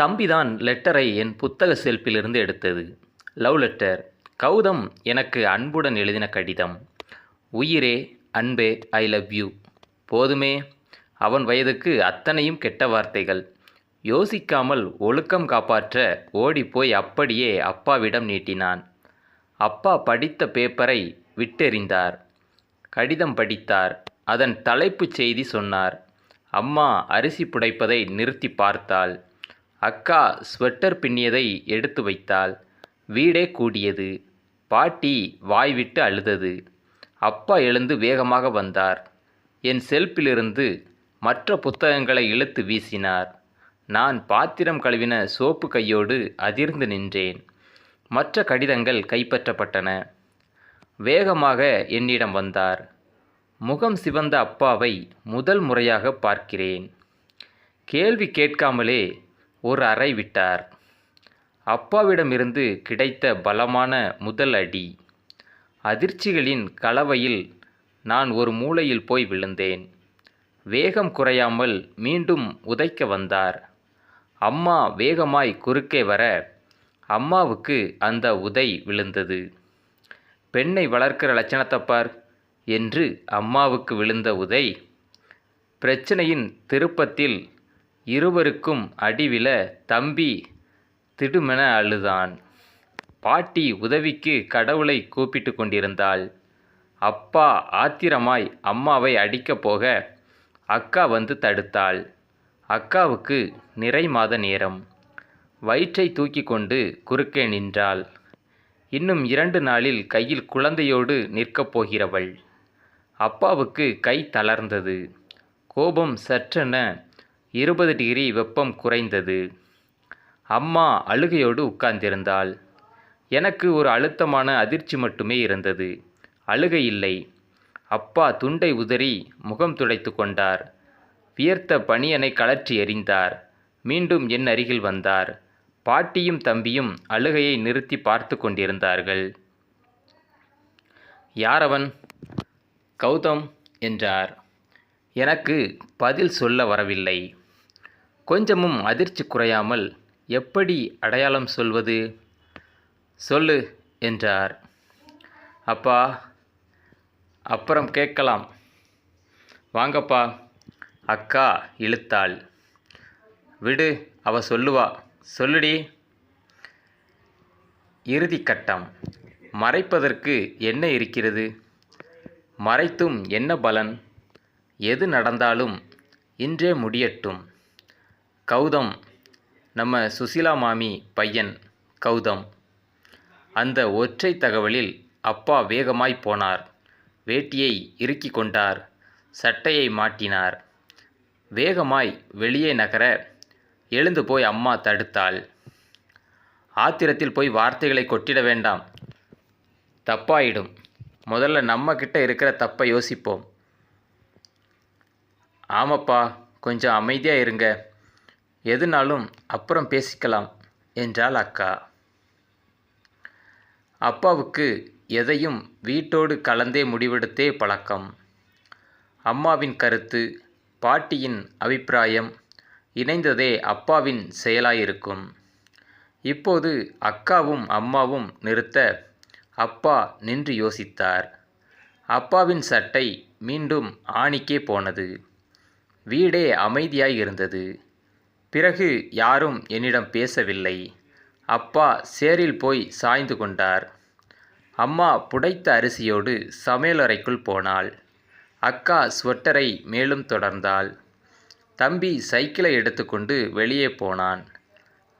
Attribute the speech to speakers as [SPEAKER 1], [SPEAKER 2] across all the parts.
[SPEAKER 1] தம்பிதான் லெட்டரை என் புத்தக செல்ஃபிலிருந்து எடுத்தது. Love letter. கௌதம் எனக்கு அன்புடன் எழுதின கடிதம். உயிரே அன்பே ஐ லவ் யூ. போதுமே. அவன் வயதுக்கு அத்தனையும் கெட்ட வார்த்தைகள். யோசிக்காமல் ஒழுக்கம் காப்பாற்ற ஓடிப்போய் அப்படியே அப்பாவிடம் நீட்டினான். அப்பா படித்த பேப்பரை விட்டெறிந்தார். கடிதம் படித்தார். அதன் தலைப்புச் செய்தி சொன்னார். அம்மா அரிசி புடைப்பதை நிறுத்தி பார்த்தாள். அக்கா ஸ்வெட்டர் பின்னியதை எடுத்து வைத்தாள். வீடே கூடியது. பாட்டி வாய்விட்டு அழுதது. அப்பா எழுந்து வேகமாக வந்தார். என் செல்ஃபிலிருந்து மற்ற புத்தகங்களை இழுத்து வீசினார். நான் பாத்திரம் கழுவின சோப்பு கையோடு அதிர்ந்து நின்றேன். மற்ற கடிதங்கள் கைப்பற்றப்பட்டன. வேகமாக என்னிடம் வந்தார். முகம் சிவந்த அப்பாவை முதல் முறையாக பார்க்கிறேன். கேள்வி கேட்காமலே ஒரு அறை விட்டார். அப்பாவிடமிருந்து கிடைத்த பலமான முதல் அடி. அதிர்ச்சிகளின் கலவையில் நான் ஒரு மூலையில் போய் விழுந்தேன். வேகம் குறையாமல் மீண்டும் உதைக்க வந்தார். அம்மா வேகமாய் குறுக்கே வர அம்மாவுக்கு அந்த உதை விழுந்தது. பெண்ணை வளர்க்கிற லட்சணத்தை பார் என்று அம்மாவுக்கு விழுந்த உதை பிரச்சனையின் திருப்பத்தில் இருவருக்கும் அடிவில தம்பி திடுமென அழுதான். பாட்டி உதவிக்கு கடவுளை கூப்பிட்டு கொண்டிருந்தாள். அப்பா ஆத்திரமாய் அம்மாவை அடிக்கப் போக அக்கா வந்து தடுத்தாள். அக்காவுக்கு நிறை மாத நேரம். வயிற்றை தூக்கி கொண்டு குறுக்கே நின்றாள். இன்னும் இரண்டு நாளில் கையில் குழந்தையோடு நிற்கப் போகிறவள். அப்பாவுக்கு கை தளர்ந்தது. கோபம் சற்றென இருபது டிகிரி வெப்பம் குறைந்தது. அம்மா அழுகையோடு உட்கார்ந்திருந்தாள். எனக்கு ஒரு அழுத்தமான அதிர்ச்சி மட்டுமே இருந்தது. அழுகை இல்லை. அப்பா துண்டை உதறி முகம் துடைத்து கொண்டார். வியர்த்த பணியனை கழற்றி எறிந்தார். மீண்டும் என் அருகில் வந்தார். பாட்டியும் தம்பியும் அழுகையை நிறுத்தி பார்த்து கொண்டிருந்தார்கள். யாரவன்? கௌதம் என்றார். எனக்கு பதில் சொல்ல வரவில்லை. கொஞ்சமும் அதிர்ச்சி குறையாமல் எப்படி அடையாளம் சொல்வது? சொல்லு என்றார். அப்பா அப்புறம் கேட்கலாம். வாங்கப்பா அக்கா இழுத்தாள். விடு அவ சொல்லுவா. சொல்லுடி. இறுதி கட்டம். மறைப்பதற்கு என்ன இருக்கிறது? மறைத்தும் என்ன பலன்? எது நடந்தாலும் இன்றே முடியட்டும். கௌதம். நம்ம சுசிலா மாமி பையன் கௌதம். அந்த ஒற்றை தகவலில் அப்பா வேகமாய் போனார். வேட்டியை இறுக்கி கொண்டார். சட்டையை மாட்டினார். வேகமாய் வெளியே நகர எழுந்து போய் அம்மா தடுத்தாள். ஆத்திரத்தில் போய் வார்த்தைகளை கொட்டிட வேண்டாம். தப்பாயிடும். முதல்ல நம்ம கிட்ட இருக்கிற தப்பை யோசிப்போம். ஆமாப்பா கொஞ்சம் அமைதியாக இருங்க. எதுனாலும் அப்புறம் பேசிக்கலாம் என்றாள் அக்கா. அப்பாவுக்கு எதையும் வீட்டோடு கலந்தே முடிவெடுத்தே பழக்கம். அம்மாவின் கருத்து பாட்டியின் அபிப்பிராயம் இணைந்ததே அப்பாவின் செயலாயிருக்கும். இப்போது அக்காவும் அம்மாவும் நிறுத்த அப்பா நின்று யோசித்தார். அப்பாவின் சட்டை மீண்டும் ஆணிக்கே போனது. வீடே அமைதியாய் இருந்தது. பிறகு யாரும் என்னிடம் பேசவில்லை. அப்பா சேரில் போய் சாய்ந்து கொண்டார். அம்மா புடைத்த அரிசியோடு சமையலறைக்குள் போனாள். அக்கா ஸ்வெட்டரை மேலும் தொடர்ந்தாள். தம்பி சைக்கிளை எடுத்துக்கொண்டு வெளியே போனான்.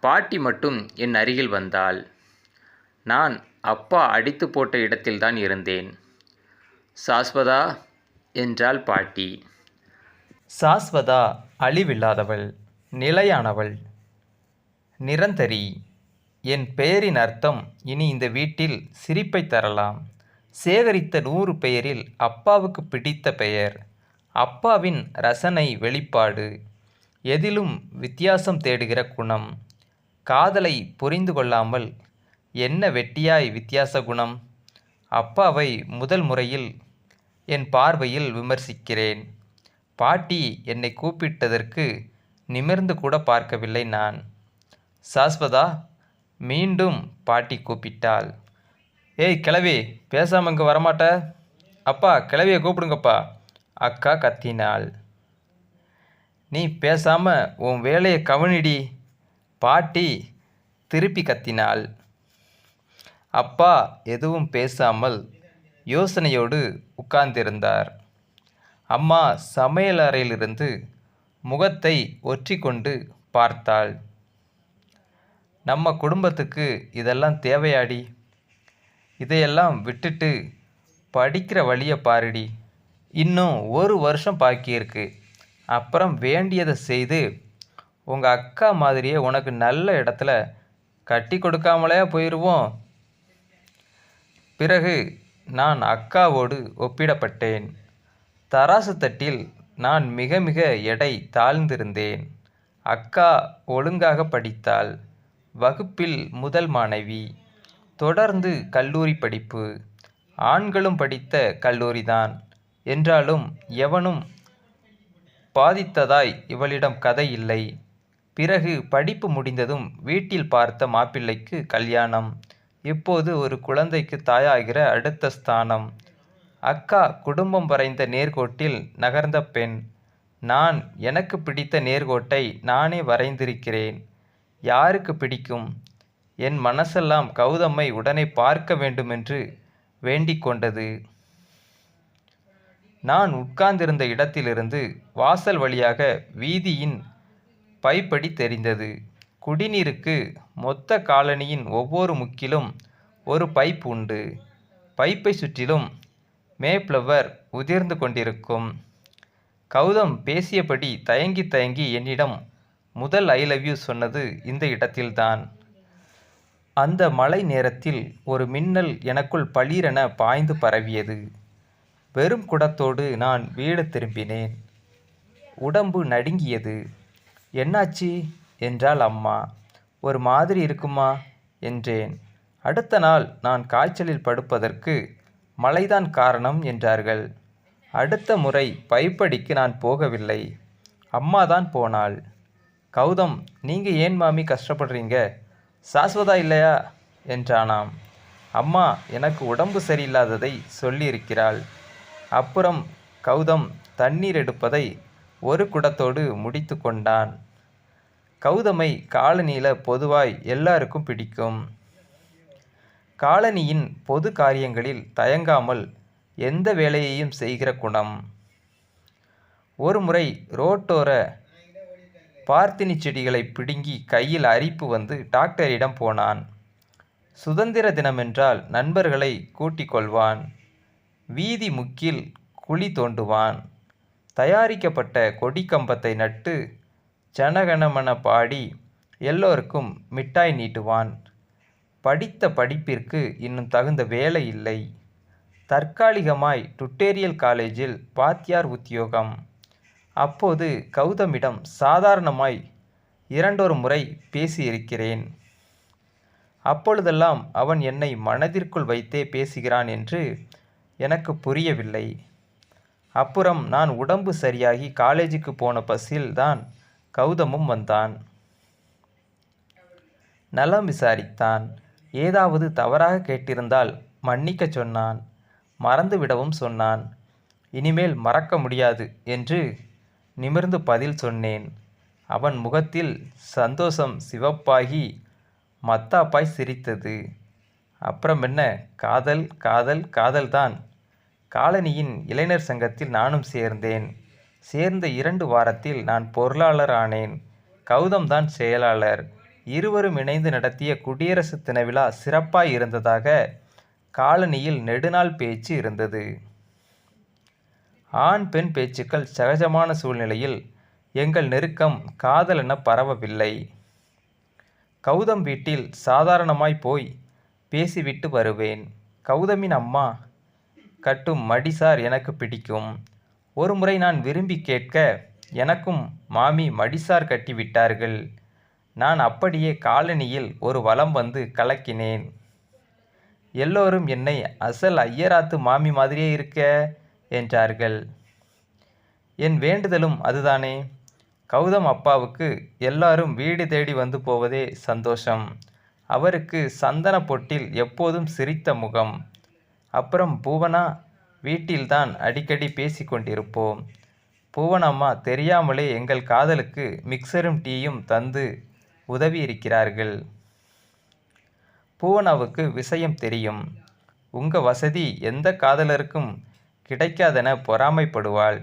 [SPEAKER 1] பாட்டி மட்டும் என் அருகில் வந்தாள். நான் அப்பா அடித்து போட்ட இடத்தில்தான் இருந்தேன். சாஸ்வதா என்றாள் பாட்டி.
[SPEAKER 2] சாஸ்வதா அழிவில்லாதவள். நிலையானவள். நிரந்தரி. என் பெயரின் அர்த்தம் இனி இந்த வீட்டில் சிரிப்பை தரலாம். சேகரித்த நூறு பெயரில் அப்பாவுக்கு பிடித்த பெயர். அப்பாவின் ரசனை வெளிப்பாடு. எதிலும் வித்தியாசம் தேடுகிற குணம். காதலை புரிந்து கொள்ளாமல் என்ன வெட்டியாய் வித்தியாச குணம்? அப்பாவை முதல் முறையில் என் பார்வையில் விமர்சிக்கிறேன். பாட்டி என்னை கூப்பிட்டதற்கு நிமிர்ந்து கூட பார்க்கவில்லை நான். சாஸ்வதா மீண்டும் பாட்டி கூப்பிட்டாள். ஏய் கிளவி பேசாம இங்கே வரமாட்ட. அப்பா கிளவியை கூப்பிடுங்கப்பா. அக்கா கத்தினாள். நீ பேசாம உன் வேலையை கவனிடி. பாட்டி திருப்பி கத்தினாள். அப்பா எதுவும் பேசாமல் யோசனையோடு உட்கார்ந்திருந்தார். அம்மா சமையலறையிலிருந்து முகத்தை ஒற்றிக்கொண்டு பார்த்தாள். நம்ம குடும்பத்துக்கு இதெல்லாம் தேவையாடி. இதையெல்லாம் விட்டுட்டு படிக்கிற வழியை பாருடி. இன்னும் ஒரு வருஷம் பாக்கி இருக்கு. அப்புறம் வேண்டியதை செய்து உங்கள் அக்கா மாதிரியே உனக்கு நல்ல இடத்துல கட்டி கொடுக்காமலே போயிடுவோம் பிறகு நான் அக்காவோடு ஒப்பிடப்பட்டேன். தராசு தட்டில் நான் மிக மிக எடை தாழ்ந்திருந்தேன். அக்கா ஒழுங்காக படித்தாள். வகுப்பில் முதல் மாணவி. தொடர்ந்து கல்லூரி படிப்பு. ஆண்களும் படித்த கல்லூரிதான். என்றாலும் எவனும் பாதித்ததாய் இவளிடம் கதை இல்லை. பிறகு படிப்பு முடிந்ததும் வீட்டில் பார்த்த மாப்பிள்ளைக்கு கல்யாணம். இப்போது ஒரு குழந்தைக்கு தாயாகிற அடுத்த ஸ்தானம். அக்கா குடும்பம் வரைந்த நேர்கோட்டில் நகர்ந்த பெண் நான் எனக்கு பிடித்த நேர்கோட்டை நானே வரைந்திருக்கிறேன். யாருக்கு பிடிக்கும்? என் மனசெல்லாம் கௌதம்மை உடனே பார்க்க வேண்டுமென்று வேண்டிக் கொண்டது. நான் உட்கார்ந்திருந்த இடத்திலிருந்து வாசல் வழியாக வீதியின் பைப்படி தெரிந்தது. குடிநீருக்கு மொத்த காலனியின் ஒவ்வொரு முக்கிலும் ஒரு பைப் உண்டு. பைப்பை சுற்றிலும் மேப்ளவர் உதிர்ந்து கொண்டிருக்கும். கௌதம் பேசியபடி தயங்கி தயங்கி என்னிடம் முதல் ஐ லவ் யூ சொன்னது இந்த இடத்தில்தான். அந்த மழை நேரத்தில் ஒரு மின்னல் எனக்குள் பளீரென பாய்ந்து பரவியது. வெறும் குடத்தோடு நான் வீடு திரும்பினேன். உடம்பு நடுங்கியது. என்னாச்சு? என்றாள் அம்மா. ஒரு மாதிரி இருக்குமா? என்றேன். அடுத்த நாள் நான் காய்ச்சலில் படுப்பதற்கு மழைதான் காரணம் என்றார்கள். அடுத்த முறை பைப்படிக்கு நான் போகவில்லை. அம்மா தான் போனாள். கௌதம் நீங்கள் ஏன் மாமி கஷ்டப்படுறீங்க? சாஸ்வதா இல்லையா? என்றானாம். அம்மா எனக்கு உடம்பு சரியில்லாததை சொல்லியிருக்கிறாள். அப்புறம் கௌதம் தண்ணீர் எடுப்பதை ஒரு குடத்தோடு முடித்து கொண்டான். கௌதமை காலனியில் பொதுவாய் எல்லாருக்கும் பிடிக்கும். காலனியின் பொது காரியங்களில் தயங்காமல் எந்த வேலையையும் செய்கிற குணம். ஒருமுறை ரோட்டோர பார்த்தினி செடிகளை பிடுங்கி கையில் அரிப்பு வந்து டாக்டரிடம் போனான். சுதந்திர தினமென்றால் நண்பர்களை கூட்டிக் கொள்வான். வீதி முக்கில் குழி தோண்டுவான். தயாரிக்கப்பட்ட கொடி கம்பத்தை நட்டு ஜனகணமன பாடி எல்லோருக்கும் மிட்டாய் நீட்டுவான். படித்த படிப்பிற்கு இன்னும் தகுந்த வேலை இல்லை. தற்காலிகமாய் டுட்டேரியல் காலேஜில் வாத்தியார் உத்தியோகம். அப்போது கௌதமிடம் சாதாரணமாய் இரண்டொரு முறை பேசியிருக்கிறேன். அப்பொழுதெல்லாம் அவன் என்னை மனதிற்குள் வைத்தே பேசுகிறான் என்று எனக்கு புரியவில்லை. அப்புறம் நான் உடம்பு சரியாகி காலேஜுக்கு போன பஸ்ஸில் தான் கௌதமும் வந்தான். நலம் விசாரித்தான். ஏதாவது தவறாக கேட்டிருந்தால் மன்னிக்கச் சொன்னான். மறந்துவிடவும் சொன்னான். இனிமேல் மறக்க முடியாது என்று நிமிர்ந்து பதில் சொன்னேன். அவன் முகத்தில் சந்தோஷம் சிவப்பாகி மத்தாப்பாய் சிரித்தது. அப்புறம் என்ன? காதல் காதல் காதல்தான். காலனியின் இளைஞர் சங்கத்தில் நானும் சேர்ந்தேன். சேர்ந்த இரண்டு வாரத்தில் நான் பொருளாளர் ஆனேன் கௌதம் தான் செயலாளர். இருவரும் இணைந்து நடத்திய குடியரசு தின விழா சிறப்பாய் இருந்ததாக காலனியில் நெடுநாள் பேச்சு இருந்தது. ஆண் பெண் பேச்சுக்கள் சகஜமான சூழ்நிலையில் எங்கள் நெருக்கம் காதல் என பரவவில்லை. கௌதம் வீட்டில் சாதாரணமாய் போய் பேசிவிட்டு வருவேன். கௌதமின் அம்மா கட்டும் மடிசார் எனக்கு பிடிக்கும். ஒரு முறை நான் விரும்பி கேட்க எனக்கும் மாமி மடிசார் கட்டிவிட்டார்கள் நான் அப்படியே காலனியில் ஒரு வலம் வந்து கலக்கினேன். எல்லோரும் என்னை அசல் ஐயராத்து மாமி மாதிரியே இருக்க? என்றார்கள். என் வேண்டுதலும் அதுதானே. கௌதம் அப்பாவுக்கு எல்லாரும் வீடு தேடி வந்து போவதே சந்தோஷம். அவருக்கு சந்தன பொட்டில் எப்போதும் சிரித்த முகம். அப்புறம் பூவனா வீட்டில்தான் அடிக்கடி பேசி கொண்டிருப்போம். பூவனம்மா தெரியாமலே எங்கள் காதலுக்கு மிக்சரும் டீயும் தந்து உதவி இருக்கிறார்கள் பூவனாவுக்கு விஷயம் தெரியும். உங்க வசதி எந்த காதலருக்கும் கிடைக்காதென பொறாமைப்படுவாள்.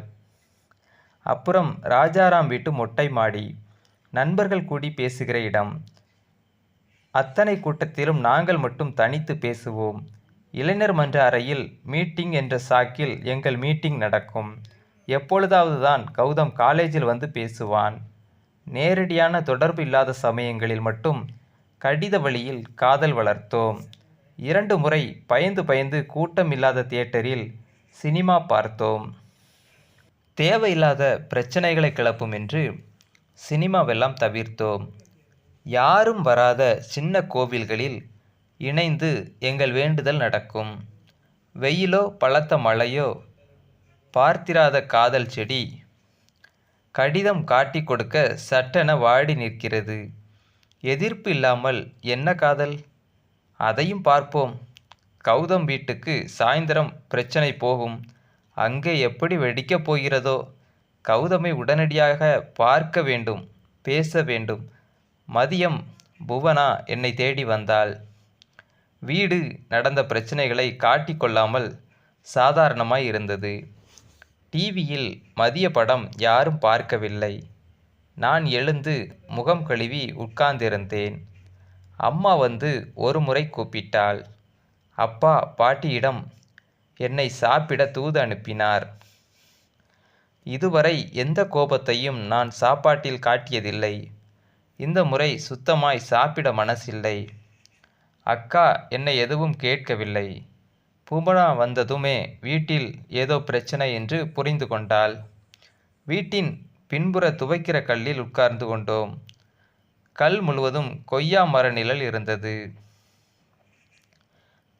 [SPEAKER 2] அப்புறம் ராஜாராம் வீட்டு மொட்டை மாடி. நண்பர்கள் கூடி பேசுகிற இடம். அத்தனை கூட்டத்திலும் நாங்கள் மட்டும் தனித்து பேசுவோம். இளைஞர் மன்ற அறையில் மீட்டிங் என்ற சாக்கில் எங்கள் மீட்டிங் நடக்கும். எப்பொழுதாவது தான் கௌதம் காலேஜில் வந்து பேசுவான். நேரடியான தொடர்பு இல்லாத சமயங்களில் மட்டும் கடித வழியில் காதல் வளர்த்தோம். இரண்டு முறை பயந்து பயந்து கூட்டம் இல்லாத தியேட்டரில் சினிமா பார்த்தோம். தேவையில்லாத பிரச்சனைகளை கிளப்பும் என்று சினிமாவெல்லாம் தவிர்த்தோம். யாரும் வராத சின்ன கோவில்களில் இணைந்து எங்கள் வேண்டுதல் நடக்கும். வெயிலோ பலத்த மழையோ பார்த்திராத காதல் செடி கடிதம் காட்டி கொடுக்க சட்டென வாடி நிற்கிறது. எதிர்ப்பு இல்லாமல் என்ன காதல்? அதையும் பார்ப்போம். கௌதம் வீட்டுக்கு சாயந்தரம் பிரச்சனை போகும். அங்கே எப்படி வெடிக்கப் போகிறதோ? கௌதமை உடனடியாக பார்க்க வேண்டும் பேச வேண்டும். மதியம் புவனா என்னை தேடி வந்தாள். வீடு நடந்த பிரச்சனைகளை காட்டிக்கொள்ளாமல் சாதாரணமாய் இருந்தது. டிவியில் மதிய படம் யாரும் பார்க்கவில்லை. நான் எழுந்து முகம் கழுவி உட்கார்ந்திருந்தேன். அம்மா வந்து ஒரு முறை கூப்பிட்டாள். அப்பா பாட்டியிடம் என்னை சாப்பிட தூது அனுப்பினார். இதுவரை எந்த கோபத்தையும் நான் சாப்பாட்டில் காட்டியதில்லை. இந்த முறை சுத்தமாய் சாப்பிட மனசில்லை. அக்கா என்னை எதுவும் கேட்கவில்லை. பூமனா வந்ததுமே வீட்டில் ஏதோ பிரச்சனை என்று புரிந்து கொண்டாள். வீட்டின் பின்புற துவைக்கிற கல்லில் உட்கார்ந்து கொண்டோம். கல் முழுவதும் கொய்யா மர நிழல் இருந்தது.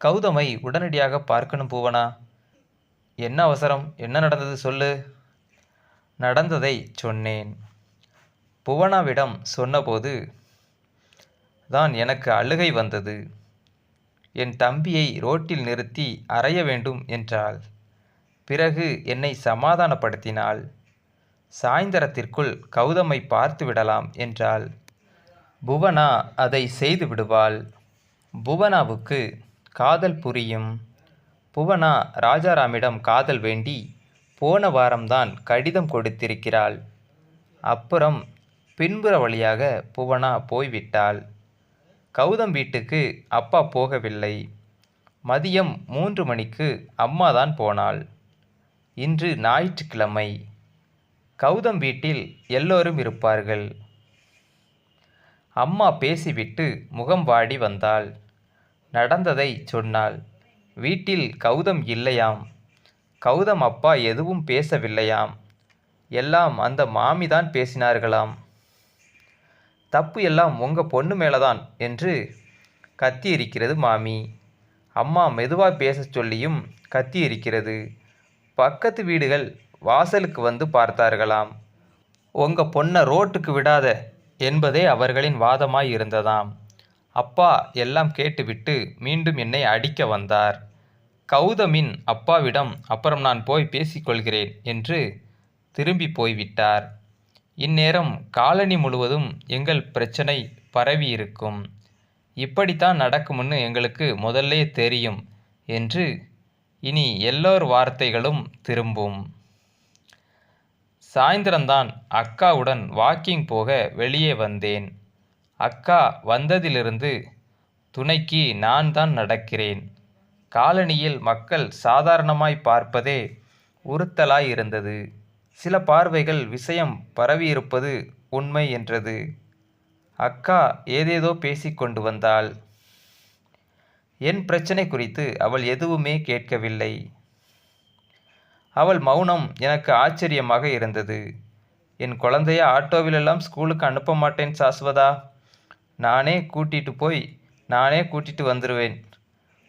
[SPEAKER 2] கௌதமை உடனடியாக பார்க்கணும் பூவனா. என்ன அவசரம்? என்ன நடந்தது சொல்லு. நடந்ததை சொன்னேன். புவனாவிடம் சொன்னபோது தான் எனக்கு அழுகை வந்தது. என் தம்பியை ரோட்டில் நிறுத்தி அறைய வேண்டும் என்றாள். பிறகு என்னை சமாதானப்படுத்தினாள். சாயந்தரத்திற்குள் கௌதமை பார்த்து விடலாம் என்றாள். புவனா அதை செய்து விடுவாள். புவனாவுக்கு காதல் புரியும். புவனா ராஜாராமிடம் காதல் வேண்டி போன வாரம்தான் கடிதம் கொடுத்திருக்கிறாள். அப்புறம் பின்புற வழியாக புவனா போய்விட்டாள். கௌதம் வீட்டுக்கு அப்பா போகவில்லை. மதியம் மூன்று மணிக்கு அம்மா தான் போனாள். இன்று ஞாயிற்றுக்கிழமை. கௌதம் வீட்டில் எல்லோரும் இருப்பார்கள். அம்மா பேசிவிட்டு முகம் வாடி வந்தாள். நடந்ததை சொன்னாள். வீட்டில் கௌதம் இல்லையாம். கௌதம் அப்பா எதுவும் பேசவில்லையாம். எல்லாம் அந்த மாமிதான் பேசினார்களாம். தப்பு எல்லாம் உங்கள் பொண்ணு மேலே தான் என்று கத்தி இருக்கிறது மாமி. அம்மா மெதுவாக பேசச் சொல்லியும் கத்தி இருக்கிறது பக்கத்து வீடுகள் வாசலுக்கு வந்து பார்த்தார்களாம். உங்கள் பொண்ணை ரோட்டுக்கு விடாத என்பதே அவர்களின் வாதமாய் இருந்ததாம். அப்பா எல்லாம் கேட்டுவிட்டு மீண்டும் என்னை அடிக்க வந்தார். கௌதமின் அப்பாவிடம் அப்புறம் நான் போய் பேசிக்கொள்கிறேன் என்று திரும்பி போய்விட்டார். இந்நேரம் காலனி முழுவதும் எங்கள் பிரச்சனை பரவி இருக்கும் இப்படித்தான் நடக்கும்னு எங்களுக்கு முதல்லே தெரியும் என்று இனி எல்லோர் வார்த்தைகளும் திரும்பும். சாயந்தரம்தான் அக்காவுடன் வாக்கிங் போக வெளியே வந்தேன். அக்கா வந்ததிலிருந்து துணைக்கு நான் தான் நடக்கிறேன். காலனியில் மக்கள் சாதாரணமாய் பார்ப்பதே உறுத்தலாய் இருந்தது. சில பார்வைகள் விஷயம் பரவியிருப்பது உண்மை என்றது. அக்கா ஏதேதோ பேசிக்கொண்டு வந்தாள். என் பிரச்சனை குறித்து அவள் எதுவுமே கேட்கவில்லை. அவள் மௌனம் எனக்கு ஆச்சரியமாக இருந்தது. என் குழந்தைய ஆட்டோவிலெல்லாம் ஸ்கூலுக்கு அனுப்ப மாட்டேன் சாஸ்வதா. நானே கூட்டிட்டு போய் நானே கூட்டிட்டு வந்துடுவேன்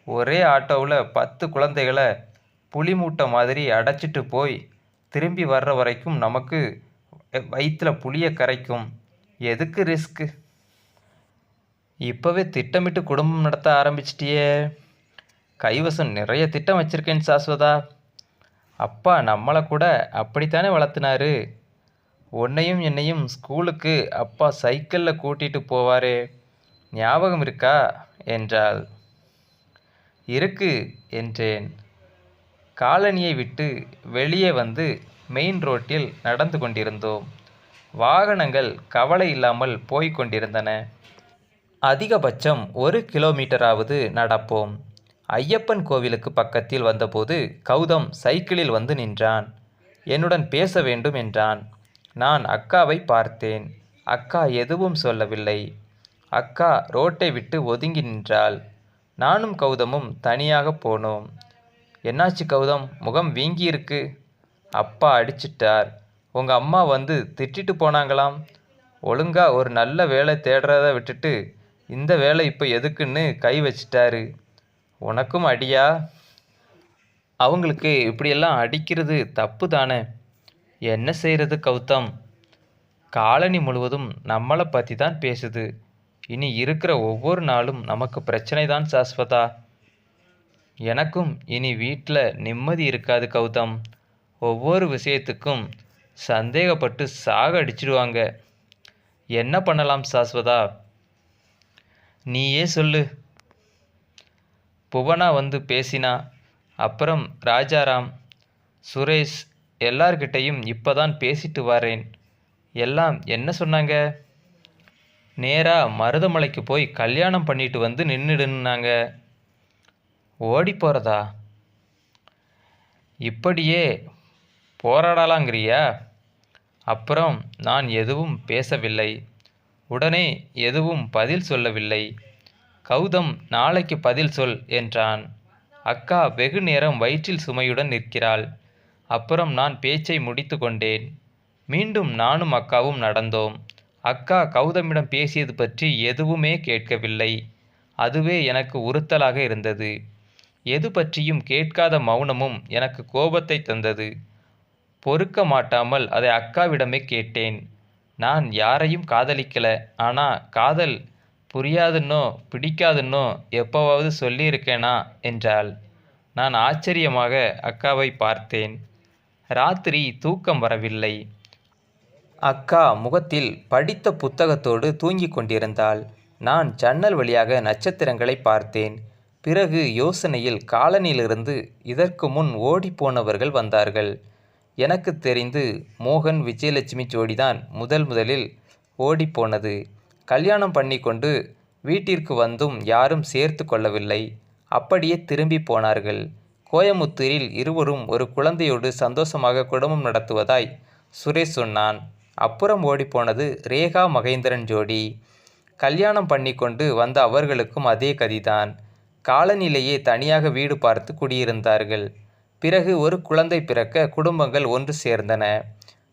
[SPEAKER 2] ஒரே ஆட்டோவில் பத்து குழந்தைகளை புலி மூட்டை மாதிரி அடைச்சிட்டு போய் திரும்பி வர்ற வரைக்கும் நமக்கு வயிற்றில் புளியை கரைக்கும். எதுக்கு ரிஸ்க்கு இப்போவே திட்டமிட்டு குடும்பம் நடத்த ஆரம்பிச்சிட்டியே. கைவசம் நிறைய திட்டம் வச்சுருக்கேன் சாஸ்வதா. அப்பா நம்மளை கூட அப்படித்தானே வளர்த்துனாரு? உன்னையும் என்னையும் ஸ்கூலுக்கு அப்பா சைக்கிளில் கூட்டிகிட்டு போவாரே. ஞாபகம் இருக்கா? என்றாள். இருக்கு என்றேன். காலனியை விட்டு வெளியே வந்து மெயின் ரோட்டில் நடந்து கொண்டிருந்தோம். வாகனங்கள் கவலை இல்லாமல் போய்க் கொண்டிருந்தன. அதிகபட்சம் ஒரு கிலோமீட்டராவது நடப்போம். ஐயப்பன் கோவிலுக்கு பக்கத்தில் வந்தபோது கௌதம் சைக்கிளில் வந்து நின்றான். என்னுடன் பேச வேண்டும் என்றான். நான் அக்காவை பார்த்தேன். அக்கா எதுவும் சொல்லவில்லை. அக்கா ரோட்டை விட்டு ஒதுங்கி நின்றாள். நானும் கௌதமும் தனியாக போனோம். என்னாச்சு கௌதம்? முகம் வீங்கியிருக்கு அப்பா அடிச்சிட்டார். உங்கள் அம்மா வந்து திட்டிட்டு போனாங்களாம். ஒழுங்கா ஒரு நல்ல வேலை தேடுறத விட்டுட்டு இந்த வேலை இப்போ எதுக்குன்னு கை வச்சிட்டாரு. உனக்கும் அடியா? அவங்களுக்கு இப்படியெல்லாம் அடிக்கிறது தப்பு தானே? என்ன செய்கிறது கௌதம்? காலனி முழுவதும் நம்மளை பற்றி தான் பேசுது. இனி இருக்கிற ஒவ்வொரு நாளும் நமக்கு பிரச்சனை தான் சாஸ்வதா. எனக்கும் இனி வீட்டில் நிம்மதி இருக்காது கௌதம். ஒவ்வொரு விஷயத்துக்கும் சந்தேகப்பட்டு சாக அடிச்சிடுவாங்க என்ன பண்ணலாம் சாஸ்வதா? நீயே சொல்லு. புவனா வந்து பேசினா அப்புறம் ராஜாராம் சுரேஷ் எல்லார்கிட்டையும் இப்போ தான் பேசிட்டு வரேன். எல்லாம் என்ன சொன்னாங்க? நேராக மருதமலைக்கு போய் கல்யாணம் பண்ணிட்டு வந்து நின்றுடுன்னாங்க ஓடி போகிறதா இப்படியே போராடலாங்கிறியா? அப்புறம் நான் எதுவும் பேசவில்லை. உடனே எதுவும் பதில் சொல்லவில்லை. கௌதம் நாளைக்கு பதில் சொல் என்றான். அக்கா வெகு நேரம் வயிற்றில் சுமையுடன் நிற்கிறாள். அப்புறம் நான் பேச்சை முடித்து கொண்டேன். மீண்டும் நானும் அக்காவும் நடந்தோம். அக்கா கௌதமிடம் பேசியது பற்றி எதுவுமே கேட்கவில்லை. அதுவே எனக்கு உறுத்தலாக இருந்தது. எது பற்றியும் கேட்காத மௌனமும் எனக்கு கோபத்தை தந்தது. பொறுக்க மாட்டாமல் அதை அக்காவிடமே கேட்டேன். நான் யாரையும் காதலிக்கல. ஆனால் காதல் புரியாதுன்னோ பிடிக்காதுன்னோ எப்போவாவது சொல்லியிருக்கேனா? என்றாள். நான் ஆச்சரியமாக அக்காவை பார்த்தேன். ராத்திரி தூக்கம் வரவில்லை. அக்கா முகத்தில் படித்த புத்தகத்தோடு தூங்கிக் கொண்டிருந்தாள். நான் ஜன்னல் வழியாக நட்சத்திரங்களை பார்த்தேன். பிறகு யோசனையில் காலனியிலிருந்து இதற்கு முன் ஓடிப்போனவர்கள் வந்தார்கள். எனக்கு தெரிந்து மோகன் விஜயலட்சுமி ஜோடிதான் முதல் முதலில் ஓடிப்போனது. கல்யாணம் பண்ணி கொண்டு வீட்டிற்கு வந்தும் யாரும் சேர்த்து கொள்ளவில்லை. அப்படியே திரும்பி போனார்கள். கோயமுத்தூரில் இருவரும் ஒரு குழந்தையோடு சந்தோஷமாக குடும்பம் நடத்துவதாய் சுரேஷ் சொன்னான். அப்புறம் ஓடிப்போனது ரேகா மகேந்திரன் ஜோடி. கல்யாணம் பண்ணி கொண்டு வந்த அவர்களுக்கும் அதே கதிதான். காலனிலேயே தனியாக வீடு பார்த்து குடியிருந்தார்கள். பிறகு ஒரு குழந்தை பிறக்க குடும்பங்கள் ஒன்று சேர்ந்தன.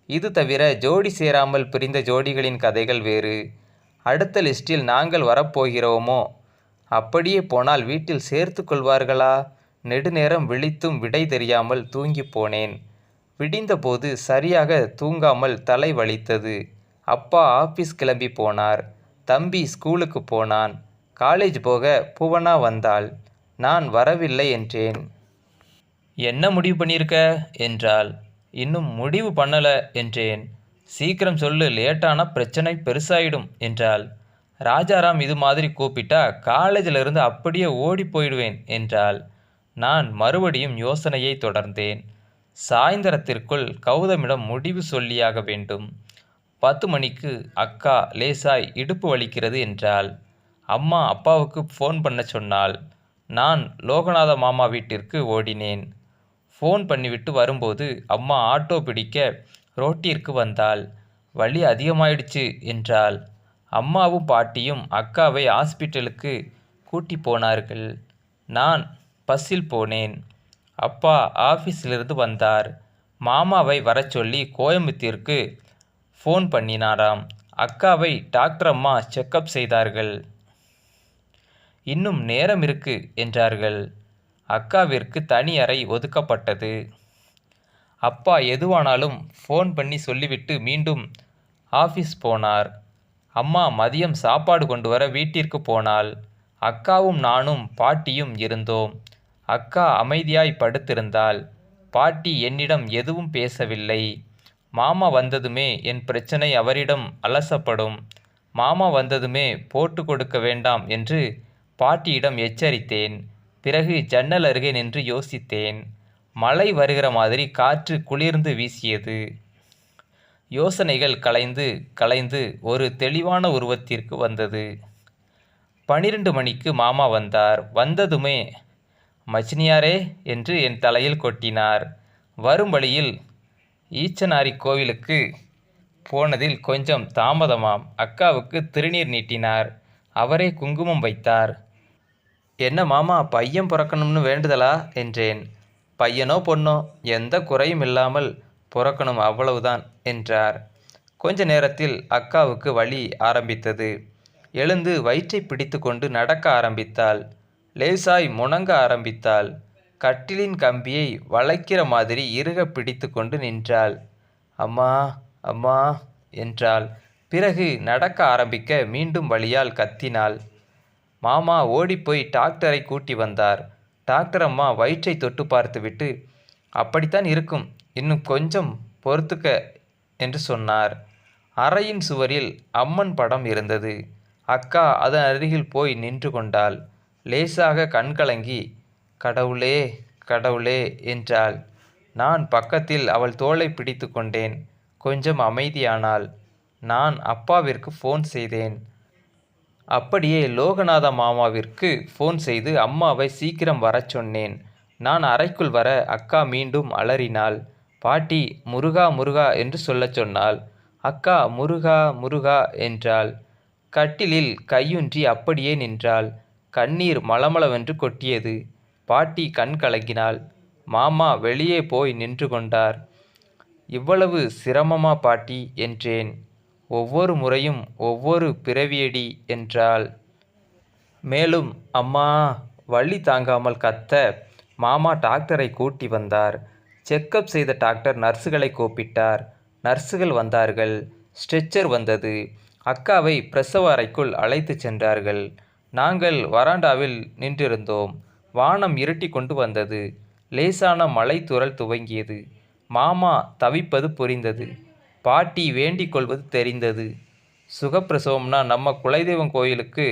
[SPEAKER 2] இது தவிர ஜோடி சேராமல் பிரிந்த ஜோடிகளின் கதைகள் வேறு. அடுத்த லிஸ்டில் நாங்கள் வரப்போகிறோமோ? அப்படியே போனால் வீட்டில் சேர்த்து கொள்வார்களா? நெடுநேரம் விழித்தும் விடை தெரியாமல் தூங்கி போனேன். விடிந்தபோது சரியாக தூங்காமல் தலை வலித்தது. அப்பா ஆபீஸ் கிளம்பி போனார். தம்பி ஸ்கூலுக்கு போனான். காலேஜ் போக புவனா வந்தாள். நான் வரவில்லை என்றேன். என்ன முடிவு பண்ணியிருக்க? என்றாள். இன்னும் முடிவு பண்ணல என்றேன். சீக்கிரம் சொல்லு லேட்டானா பிரச்சனை பெருசாயிடும் என்றாள். ராஜாராம் இது மாதிரி கூப்பிட்டா காலேஜில் இருந்து அப்படியே ஓடி போயிடுவேன் என்றாள். நான் மறுபடியும் யோசனையை தொடர்ந்தேன். சாயந்தரத்திற்குள் கௌதமிடம் முடிவு சொல்லியாக வேண்டும். பத்து மணிக்கு அக்கா லேசாய் இடுப்பு வலிக்கிறது என்றாள். அம்மா அப்பாவுக்கு ஃபோன் பண்ண சொன்னாள் நான் லோகநாத மாமா வீட்டிற்கு ஓடினேன். ஃபோன் பண்ணிவிட்டு வரும்போது அம்மா ஆட்டோ பிடிக்க ரோட்டிற்கு வந்தாள். வலி அதிகமாயிடுச்சு என்றாள். அம்மாவும் பாட்டியும் அக்காவை ஹாஸ்பிட்டலுக்கு கூட்டி போனார்கள். நான் பஸ்ஸில் போனேன். அப்பா ஆஃபீஸிலிருந்து வந்தார். மாமாவை வரச் சொல்லி கோயம்புத்தூருக்கு ஃபோன் பண்ணினாராம். அக்காவை டாக்டர் அம்மா செக்கப் செய்தார்கள். இன்னும் நேரம் இருக்கு என்றார்கள். அக்காவிற்கு தனி அறை ஒதுக்கப்பட்டது. அப்பா எதுவானாலும் ஃபோன் பண்ணி சொல்லிவிட்டு மீண்டும் ஆஃபீஸ் போனார். அம்மா மதியம் சாப்பாடு கொண்டு வர வீட்டிற்கு போனாள். அக்காவும் நானும் பாட்டியும் இருந்தோம். அக்கா அமைதியாய் படுத்திருந்தாள். பாட்டி என்னிடம் எதுவும் பேசவில்லை. மாமா வந்ததுமே என் பிரச்சனை அவரிடம் அலசப்படும். மாமா வந்ததுமே போட்டு கொடுக்க வேண்டாம் என்று பாட்டியிடம் எச்சரித்தேன். பிறகு ஜன்னல் அருகே நின்று யோசித்தேன். மழை வருகிற மாதிரி காற்று குளிர்ந்து வீசியது. யோசனைகள் கலைந்து கலைந்து ஒரு தெளிவான உருவத்திற்கு வந்தது. பனிரெண்டு மணிக்கு மாமா வந்தார். வந்ததுமே மச்சினியாரே என்று என் தலையில் கொட்டினார். வரும் வழியில் ஈச்சனாரி கோவிலுக்கு போனதில் கொஞ்சம் தாமதமாம். அக்காவுக்கு திருநீர் நீட்டினார். அவரே குங்குமம் வைத்தார். என்ன மாமா பையன் பிறக்கணும்னு வேண்டுதலா? என்றேன். பையனோ பொண்ணோ எந்த குறையும் இல்லாமல் பிறக்கணும் அவ்வளவுதான் என்றார். கொஞ்ச நேரத்தில் அக்காவுக்கு வழி ஆரம்பித்தது. எழுந்து வயிற்றை பிடித்து கொண்டு நடக்க ஆரம்பித்தாள். லேசாய் முணங்க ஆரம்பித்தாள். கட்டிலின் கம்பியை வளைக்கிற மாதிரி இறுக பிடித்து கொண்டு நின்றாள். அம்மா அம்மா என்றாள். பிறகு நடக்க ஆரம்பிக்க மீண்டும் வழியால் கத்தினாள். மாமா ஓடிப்போய் டாக்டரை கூட்டி வந்தார். டாக்டர் அம்மா வயிற்றை தொட்டு பார்த்துவிட்டு அப்படித்தான் இருக்கும். இன்னும் கொஞ்சம் பொறுத்துக்க என்று சொன்னார். அறையின் சுவரில் அம்மன் படம் இருந்தது. அக்கா அதன் அருகில் போய் நின்று கொண்டாள். லேசாக கண்கலங்கி கடவுளே கடவுளே என்றாள். நான் பக்கத்தில் அவள் தோளை பிடித்து கொண்டேன். கொஞ்சம் அமைதியானாள் நான் அப்பாவிற்கு ஃபோன் செய்தேன். அப்படியே லோகநாத மாமாவிற்கு ஃபோன் செய்து அம்மாவை சீக்கிரம் வரச் சொன்னேன். நான் அறைக்குள் வர அக்கா மீண்டும் அலறினாள். பாட்டி முருகா முருகா என்று சொல்லச் சொன்னாள். அக்கா முருகா முருகா என்றாள். கட்டிலில் கையுன்றி அப்படியே நின்றாள். கண்ணீர் மலமளவென்று கொட்டியது. பாட்டி கண் கலங்கினாள். மாமா வெளியே போய் நின்று கொண்டார். இவ்வளவு சிரமமா பாட்டி? என்றேன். ஒவ்வொரு முறையும் ஒவ்வொரு பிறவியடி என்றாள். மேலும் அம்மா வள்ளி தாங்காமல் கத்த மாமா டாக்டரை கூட்டி வந்தார். செக்கப் செய்த டாக்டர் நர்ஸுகளை கூப்பிட்டார். நர்ஸுகள் வந்தார்கள். ஸ்ட்ரெச்சர் வந்தது. அக்காவை பிரசவ அறைக்குள் அழைத்து சென்றார்கள். நாங்கள் வராண்டாவில் நின்றிருந்தோம். வானம் இருட்டி கொண்டு வந்தது. லேசான மலை துறல் துவங்கியது. மாமா தவிப்பது புரிந்தது. பாட்டி வேண்டிக் கொள்வது தெரிந்தது. சுகப்பிரசவம்னா நம்ம குலதெய்வம் கோயிலுக்கு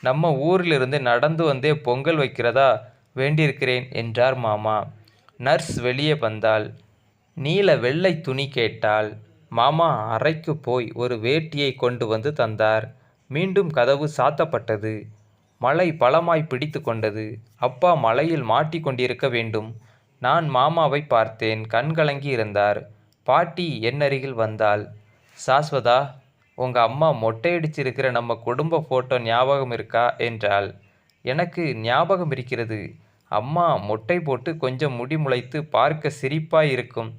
[SPEAKER 2] நம்ம ஊரிலிருந்து நடந்து வந்தே பொங்கல் வைக்கிறதா வேண்டியிருக்கிறேன் என்றார் மாமா. நர்ஸ் வெளியே வந்தாள். நீல வெள்ளை துணி கேட்டாள். மாமா அறைக்கு போய் ஒரு வேட்டியை கொண்டு வந்து தந்தார். மீண்டும் கதவு சாத்தப்பட்டது. மழை பலமாய் பிடித்து கொண்டது. அப்பா மலையில் மாட்டிக்கொண்டிருக்க வேண்டும். நான் மாமாவை பார்த்தேன். கண்கலங்கி இருந்தார். பாட்டி என் அருகில் வந்தாள். சாஸ்வதா உங்கள் அம்மா மொட்டையடிச்சிருக்கிற நம்ம குடும்ப ஃபோட்டோ ஞாபகம் இருக்கா? என்றாள். எனக்கு ஞாபகம் இருக்கிறது. அம்மா மொட்டை போட்டு கொஞ்சம் முடி முளைத்து பார்க்க சிரிப்பாய் இருக்கும்.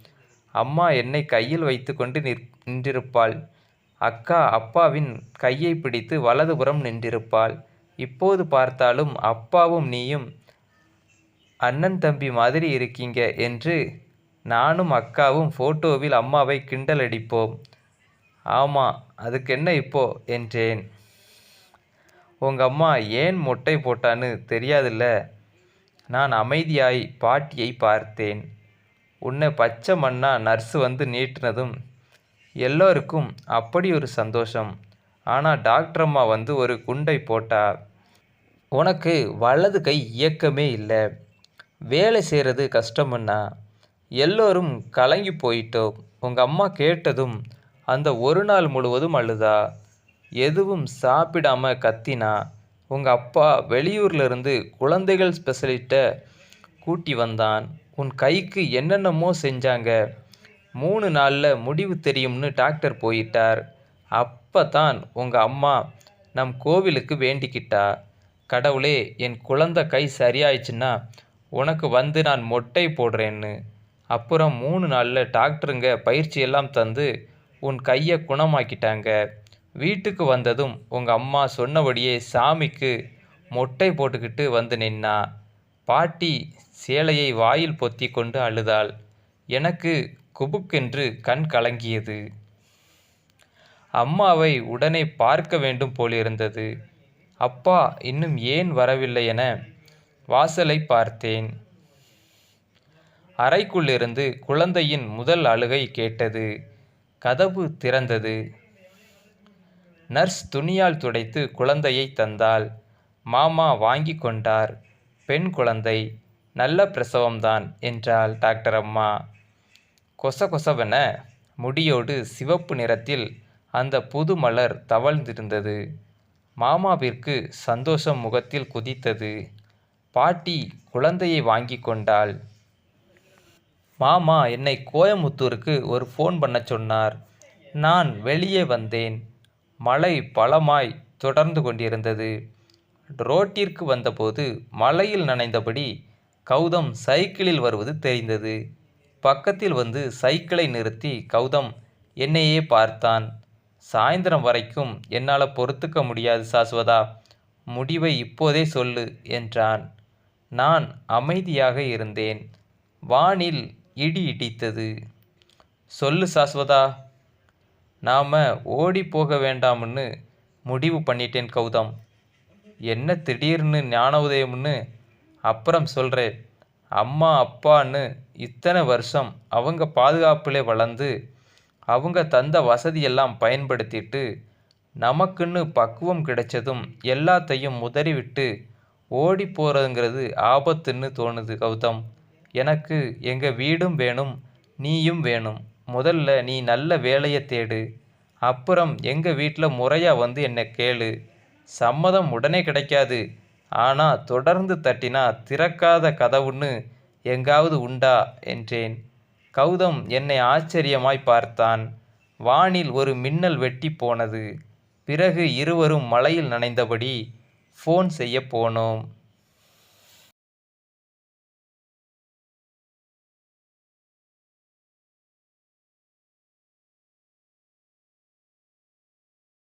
[SPEAKER 2] அம்மா என்னை கையில் வைத்துக்கொண்டு நிற் நின்றிருப்பாள். அக்கா அப்பாவின் கையை பிடித்து வலதுபுறம் நின்றிருப்பாள். இப்போது பார்த்தாலும் அப்பாவும் நீயும் அண்ணன் தம்பி மாதிரி இருக்கீங்க என்று நானும் அக்காவும் ஃபோட்டோவில் அம்மாவை கிண்டல் அடிப்போம் ஆமாம் அதுக்கு என்ன இப்போ? என்றேன். உங்க அம்மா ஏன் மொட்டை போட்டான்னு தெரியாதுல்ல? நான் அமைதியாய் பாட்டியை பார்த்தேன். உன்னை பச்சை மண்ணா நர்ஸு வந்து நீட்டினதும் எல்லோருக்கும் அப்படி ஒரு சந்தோஷம். ஆனால் டாக்டர் அம்மா வந்து ஒரு குண்டை போட்டா உனக்கு வலது கை இயக்கமே இல்லை. வேலை செய்கிறது கஷ்டம்னா எல்லோரும் கலங்கி போயிட்டோம் உங்கள் அம்மா கேட்டதும் அந்த ஒரு நாள் முழுவதும் அழுதா? எதுவும் சாப்பிடாம கத்தினா? உங்கள் அப்பா வெளியூர்லேருந்து குழந்தைகள் ஸ்பெஷலிஸ்ட்டை கூட்டி வந்தான். உன் கைக்கு என்னென்னமோ செஞ்சாங்க. மூணு நாளில் முடிவு தெரியும்னு டாக்டர் போயிட்டார். அப்போ தான் உங்கள் அம்மா நம் கோவிலுக்கு வேண்டிக்கிட்டா? கடவுளே என் குழந்தை கை சரியாயிடுச்சுன்னா உனக்கு வந்து நான் மொட்டை போடுறேன்னு. அப்புறம் மூணு நாளில் டாக்டருங்க பயிற்சி எல்லாம் தந்து உன் கையை குணமாக்கிட்டாங்க வீட்டுக்கு வந்ததும் உங்கள் அம்மா சொன்னபடியே சாமிக்கு மொட்டை போட்டுக்கிட்டு வந்து நின்னா பாட்டி சேலையை வாயில் பொத்தி கொண்டு அழுதாள் எனக்கு குபுக்கென்று கண் கலங்கியது. அம்மாவை உடனே பார்க்க வேண்டும் போலிருந்தது. அப்பா இன்னும் ஏன் வரவில்லை என வாசலை பார்த்தேன். அறைக்குள்ளிருந்து குழந்தையின் முதல் அழுகை கேட்டது. கதவு திறந்தது. நர்ஸ் துணியால் துடைத்து குழந்தையை தந்தாள். மாமா வாங்கி கொண்டார். பெண் குழந்தை. நல்ல பிரசவம்தான் என்றாள் டாக்டர் அம்மா. கொச கொசவென முடியோடு சிவப்பு நிறத்தில் அந்த புது மலர் தவழ்ந்திருந்தது. மாமாவிற்கு சந்தோஷம் முகத்தில் குதித்தது. பாட்டி குழந்தையை வாங்கி கொண்டாள். மாமா என்னை கோயமுத்தூருக்கு ஒரு ஃபோன் பண்ண சொன்னார். நான் வெளியே வந்தேன். மழை பலமாய் தொடர்ந்து கொண்டிருந்தது. ரோட்டிற்கு வந்தபோது மழையில் நனைந்தபடி கௌதம் சைக்கிளில் வருவது தெரிந்தது. பக்கத்தில் வந்து சைக்கிளை நிறுத்தி கௌதம் என்னையே பார்த்தான். சாயந்தரம் வரைக்கும் என்னால் பொறுத்துக்க முடியாது சாஸ்வதா. முடிவை இப்போதே சொல்லு என்றான். நான் அமைதியாக இருந்தேன். வானில் இடி இடித்தது. சொல்லு சாஸ்வதா. நாம் ஓடிப் போக வேண்டாம்னு முடிவு பண்ணிட்டேன் கௌதம். என்ன திடீர்னு ஞான உதயம்னு அப்புறம் சொல்கிறேன் அம்மா அப்பான்னு இத்தனை வருஷம் அவங்க பாதுகாப்பிலே வளர்ந்து அவங்க தந்த வசதியெல்லாம் பயன்படுத்திட்டு நமக்குன்னு பக்குவம் கிடைச்சதும் எல்லாத்தையும் உதறிவிட்டு ஓடி போகிறதுங்கிறது ஆபத்துன்னு தோணுது கௌதம். எனக்கு எங்கள் வீடும் வேணும் நீயும் வேணும். முதல்ல நீ நல்ல வேலையை தேடு. அப்புறம் எங்கள் வீட்டில் முறையாக வந்து என்னை கேளு. சம்மதம் உடனே கிடைக்காது. ஆனால் தொடர்ந்து தட்டினா திறக்காத கதவுன்னு எங்காவது உண்டா என்றேன். கௌதம் என்னை ஆச்சரியமாய் பார்த்தான். வானில் ஒரு மின்னல் வெட்டி போனது. பிறகு இருவரும் மழையில் நனைந்தபடி ஃபோன் செய்யப் போனோம்.